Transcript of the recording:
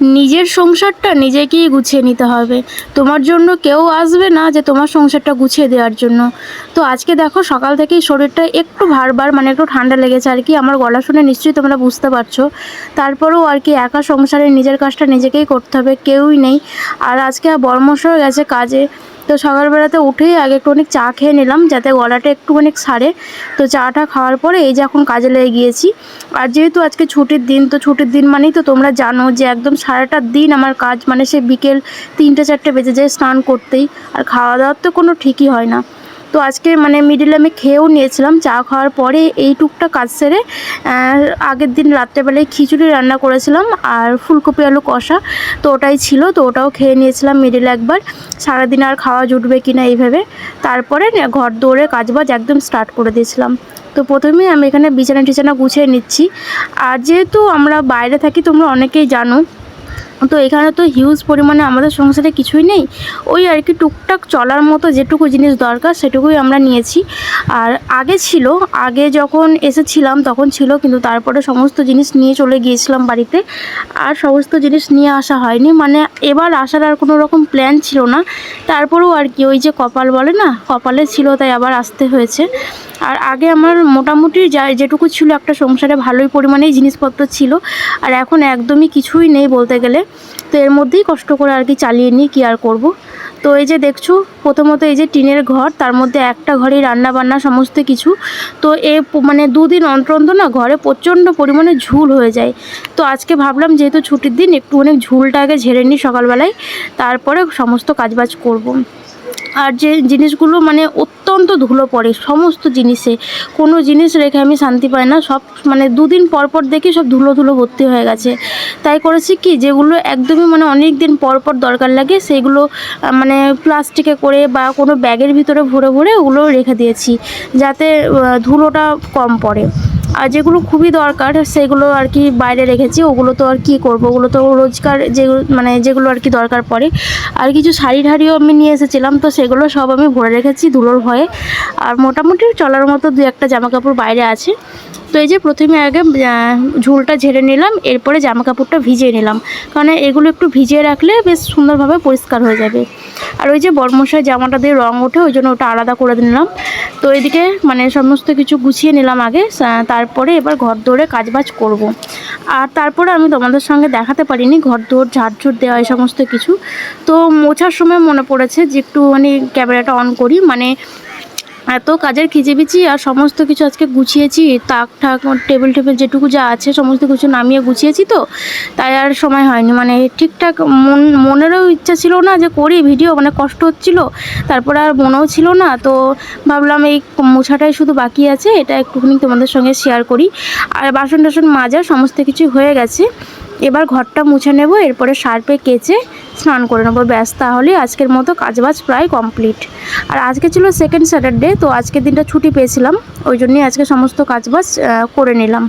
নিজের সংসারটা নিজেকেই গুছিয়ে নিতে হবে। তোমার জন্য কেউ আসবে না যে তোমার সংসারটা গুছিয়ে দেওয়ার জন্য। তো আজকে দেখো সকাল থেকেই শরীরটা একটু ভারবার মানে একটু ঠান্ডা লেগেছে আর কি। আমার গলা শুনে নিশ্চয়ই তোমরা বুঝতে পারছ। তারপরেও আর কি একা সংসারে নিজের কাজটা নিজেকেই করতে হবে, কেউই নেই। আর আজকে বর্মশও গেছে কাজে। তো সকালবেলাতে উঠেই আগে একটুখানি চা খেয়ে নিলাম, যাতে গলাটা একটুখানি সারে। তো চাটা খাওয়ার পরে এই যে এখন কাজে লেগে গিয়েছি। আর যেহেতু আজকে ছুটির দিন, তো ছুটির দিন মানেই তো তোমরা জানো যে একদম সারাটা দিন আমার কাজ মানে সে বিকেল তিনটে, চারটে বেজে যায় স্নান করতেই। আর খাওয়া দাওয়ার তো কোনো ঠিকই হয় না। তো আজকে মানে মিডিলে আমি খেয়েও নিয়েছিলাম, চা খাওয়ার পরে এই টুকটা কাজ সেরে আগের দিন রাত্রেবেলায় খিচুড়ি রান্না করেছিলাম আর ফুলকপি আলু কষা, তো ওটাই ছিল, তো ওটাও খেয়ে নিয়েছিলাম মিডিলে একবার। সারাদিন আর খাওয়া জুটবে কিনা এইভাবে। তারপরে ঘর দৌড়ে কাজবাজ একদম স্টার্ট করে দিয়েছিলাম। তো প্রথমে আমি এখানে বিছানা টিছানা গুছিয়ে নিচ্ছি। আর যেহেতু আমরা বাইরে থাকি, তোমরা অনেকেই জানো তো এখানে তো হিউজ পরিমাণে আমাদের সংসারে কিছুই নেই। ওই আর কি টুকটাক চলার মতো যেটুকু জিনিস দরকার সেটুকুই আমরা নিয়েছি। আর আগে ছিল, আগে যখন এসেছিলাম তখন ছিল, কিন্তু তারপরে সমস্ত জিনিস নিয়ে চলে গিয়েছিলাম বাড়িতে। আর সমস্ত জিনিস নিয়ে আসা হয়নি। মানে এবার আসার আর কোনো রকম প্ল্যান ছিল না। তারপরেও আর কি ওই যে কপাল বলে না, কপালে ছিল তাই আবার আসতে হয়েছে। আর আগে আমার মোটামুটি যা যেটুকু ছিল একটা সংসারে ভালোই পরিমাণেই জিনিসপত্র ছিল। আর এখন একদমই কিছুই নেই বলতে গেলে। তো এর মধ্যেই কষ্ট করে আর কি চালিয়ে নিই, কী আর করব? তো এই যে দেখছ, প্রথমত এই যে টিনের ঘর, তার মধ্যে একটা ঘরেই রান্না বান্না সমস্ত কিছু। তো এ মানে দুদিন অন্তর অন্তর না ঘরে প্রচণ্ড পরিমাণে ঝুল হয়ে যায়। তো আজকে ভাবলাম যেহেতু ছুটির দিন একটু অনেক ঝুলটা আগে ঝেড়ে নিই সকালবেলায়। তারপরে সমস্ত কাজবাজ করব। আর যে জিনিসগুলো মানে অত্যন্ত ধুলো পড়ে, সমস্ত জিনিসে। কোনো জিনিস রেখে আমি শান্তি পাই না, সব মানে দুদিন পর পর দেখি সব ধুলো ধুলো ভর্তি হয়ে গেছে। তাই করেছি কি, যেগুলো একদমই মানে অনেক দিন পর পর দরকার লাগে, সেগুলো মানে প্লাস্টিকে করে বা কোনো ব্যাগের ভিতরে ভরে ভরে ওগুলো রেখে দিয়েছি, যাতে ধুলোটা কম পড়ে। আর যেগুলো খুবই দরকার, সেগুলো আর কি বাইরে রেখেছি, ওগুলো তো আর কি করব? ওগুলো তো রোজকার যেগুলো মানে যেগুলো আর কি দরকার পড়ে। আর কিছু শাড়ি ঢাড়িও আমি নিয়ে এসেছিলাম, তো সেগুলো সব আমি ভরে রেখেছি ধুলোর ভয়ে আর মোটামুটি চলার মতো দু একটা জামা কাপড় বাইরে আছে। তো এই যে প্রথমে আগে ঝুলটা ঝেড়ে নিলাম, এরপরে জামা কাপড়টা ভিজিয়ে নিলাম। কারণ এগুলো একটু ভিজিয়ে রাখলে বেশ সুন্দরভাবে পরিষ্কার হয়ে যাবে। আর ওই যে বর্মশাই জামাটা দিয়ে রং ওঠে, ওই জন্য ওটা আলাদা করে নিলাম। তো এদিকে মানে সমস্ত কিছু গুছিয়ে নিলাম আগে তারপরে এবার ঘর দৌড়ে কাজবাজ করব। আর তারপরে আমি তোমাদের সঙ্গে দেখাতে পারিনি, ঘর দৌড় ঝাড়ঝুড় দেওয়া, এই সমস্ত কিছু। তো মোছার সময় মনে পড়েছে যে একটুখানি ক্যামেরাটা অন করি মানে এত কাজের খিচিবিচি আর সমস্ত কিছু আজকে গুছিয়েছি, তাক ঠাক টেবিল টেবিল যেটুকু যা আছে সমস্ত কিছু নামিয়ে গুছিয়েছি তো, তাই আর সময় হয়নি। মানে ঠিকঠাক মন, মনেরও ইচ্ছা ছিল না যে করি, ভিডিও মানে কষ্ট হচ্ছিল, তারপর আর মনেও ছিল না, তো ভাবলাম এই মোছাটাই শুধু বাকি আছে, এটা একটুখানি তোমাদের সঙ্গে শেয়ার করি। আর বাসন টাসন মাজা, সমস্ত কিছু হয়ে গেছে, এবার ঘরটা মুছে নেব, এরপরে সার্পে কেচে স্নান করে নেব। ব্যাস তাহলে আজকের মতো কাজবাজ প্রায় কমপ্লিট। আর আজকে ছিল সেকেন্ড স্যাটারডে তো আজকের দিনটা ছুটি পেয়েছিলাম। ওই জন্যই আজকে সমস্ত কাজবাজ করে নিলাম।